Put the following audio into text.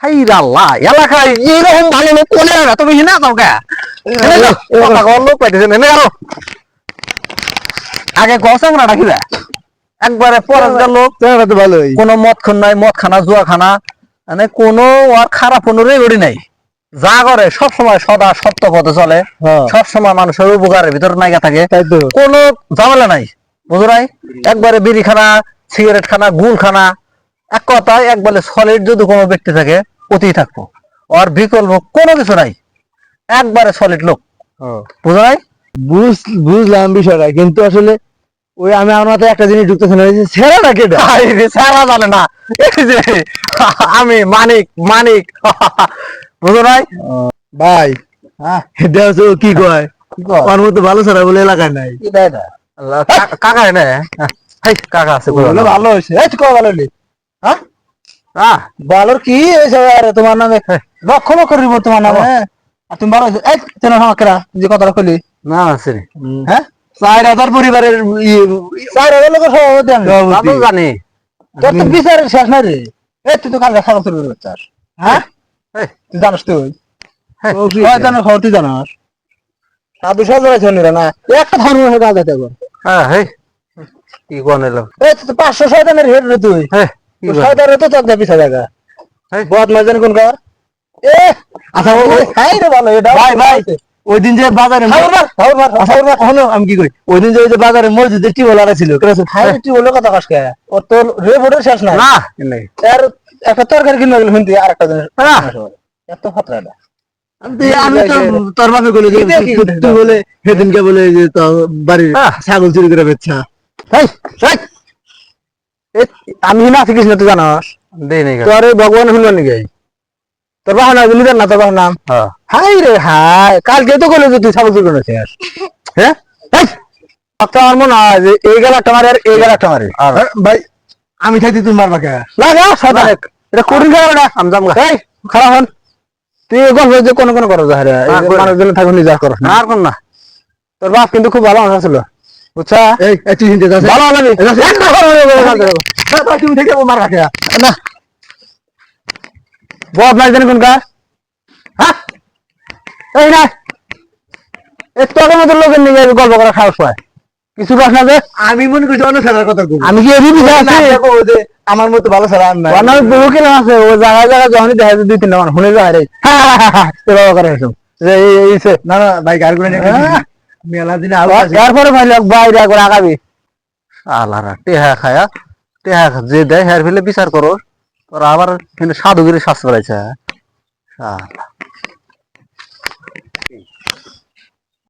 High আল্লাহ এলাকায় এরকম ভালো লোক কোনে না তুমি হিনা যাও কে কথা কওয়ার লোক পাইতেছেন এনে আরও আগে গসাং না রাখিবে একবারে পরের লোক তো ভালোই। কোনো মদ খান নাই মদ খানা জুয়া খানা মানে কোনো আর খারাপ কোনো রেগড়ি নাই। যা করে সব সময় সদা সত্য পথে চলে। হ্যাঁ। সব সময় মানুষের উপকারের ভিতরে নাইগা থাকে। কোনো ঝামেলা নাই বুঝো নাই? একবারে বিড়ি খানা সিগারেট খানা গুল খানা এক কথায় একবারে সলিড যদি কোনো ব্যক্তি থাকে অতি থাকব। আর বিকল্প কোনো কিছু নাই। একবারে সলিড লোক। বুঝো নাই? বুঝ বুঝলাম বিষয়টা কিন্তু আসলে ওই আমি আমার মাথায় একটা জিনিস ঢুকতেছে না কেটে আরে সারা জানে না। এই যে আমি মানিক মানিক। বুঝো নাই? ভাই হ্যাঁ। এটা হচ্ছে কি কয়? আমার মতো ভালো ছাড়া বলে এলাকায় নাই। কাকা এনে কাকা আছে বলো ভালো হয়েছে। এই তো কয় ভালো হলি? হ্যাঁ? আহ, কি হয়েছে আরে তোমার নামে লক্ষ লক্ষ রিপোর্ট তোমার নামে। আর তুমি হয়েছে? এই তেনা হাঁকরা যে কথাটা কইলি। না আছে রে। হ্যাঁ? চার হাজার পরিবারের চার হাজার লোকের সভাপতি আমি জানি। তোর তো বিচারের শেষ নাই রে। এই তুই তো কালকে খারাপ শুরু করে চাস হ্যাঁ? তুই জানিস তুই? হেই, শয়তানের খবর তুই জানাস। সাধু সাজরা ছেলেরা না? একটা ধর্ম হয়ে কাজ এখন হ্যাঁ, কি কোন এলো? এই তুই তো পাঁচশো শয়তানের হেড রে তুই। হেই, কি তুই কোন? শয়তানের তো চক পিছা জায়গা। হেই, বদ মাঝান কোন কার এ আচ্ছা ওই হাই রে ভালো এটা ভাই ভাই ওই দিন যে বাজারে আচ্ছা আমি কি ওই দিন যে ওই যে বাজারে মসজিদে টিউবওয়েল আরা ছিল কেন হাই রে টিউবওয়েল কথা কাজ কে? ও তোর রেপোর্টের শেষ না। আর একটা তরকারি কিনবে গেলে শুনতে আর একটা জিনিস হ্যাঁ। এত খতরাটা আমি তো তোর বাপে বলে কি তুই- তুই বলে সেদিনকে বলে যে তোর বাড়ির হ্যাঁ। ছাগল চুরি করে বেচছা আমি না না তুই জানাস? দেই তোর ভগবান শুনলো নাকি? তোর বাহন নাম বুঝলি না তোর বাহন নাম? হ্যাঁ। হাই রে হাই কালকে তো বলে যে তুই করেছিস হ্যাঁ? একটা মনে হয় যে এই গেল একটা মারে আর এই গেল একটা মারে। হ্যাঁ, ভাই আমি মারবা কে? লাগা সাদা এটা কঠিন খাবার না আমি। এই খারাপ হন। তুই গল্প যে কোনো কোনো করো যাহারে না, না। মানুষজন থাকুন নিজা করো না, আর কোন না। তোর বাপ কিন্তু খুব ভালো মানুষ ছিল বুঝছা? এই ভালো লাগে তুমি থেকে মার রাখে না। হ্যাঁ? এই না। তোর মতো লোকের নিয়ে গল্প করা খাওয়া পায় কিছু বাস না আমি মনে করছি অন্য কথা আমি কি এরই না, আছে? আমার মতো ভালো আর বহু আছে? ও যখনই দেখা যায় দুই তিনটা মানুষ শুনে যায় রে। এভাবে করে এসব যে এই না না ভাই গাড়ি করে নিয়ে হ্যাঁ। মেলা দিনে আলো আছে। এরপরে ভাই বাইরে করে আগাবি। আলারা টেহা খায়া। যে দেয় হেয়ার ফেলে বিচার করো তোরা আবার কিন্তু সাধুগিরি শাস্তি করাইছে শালা।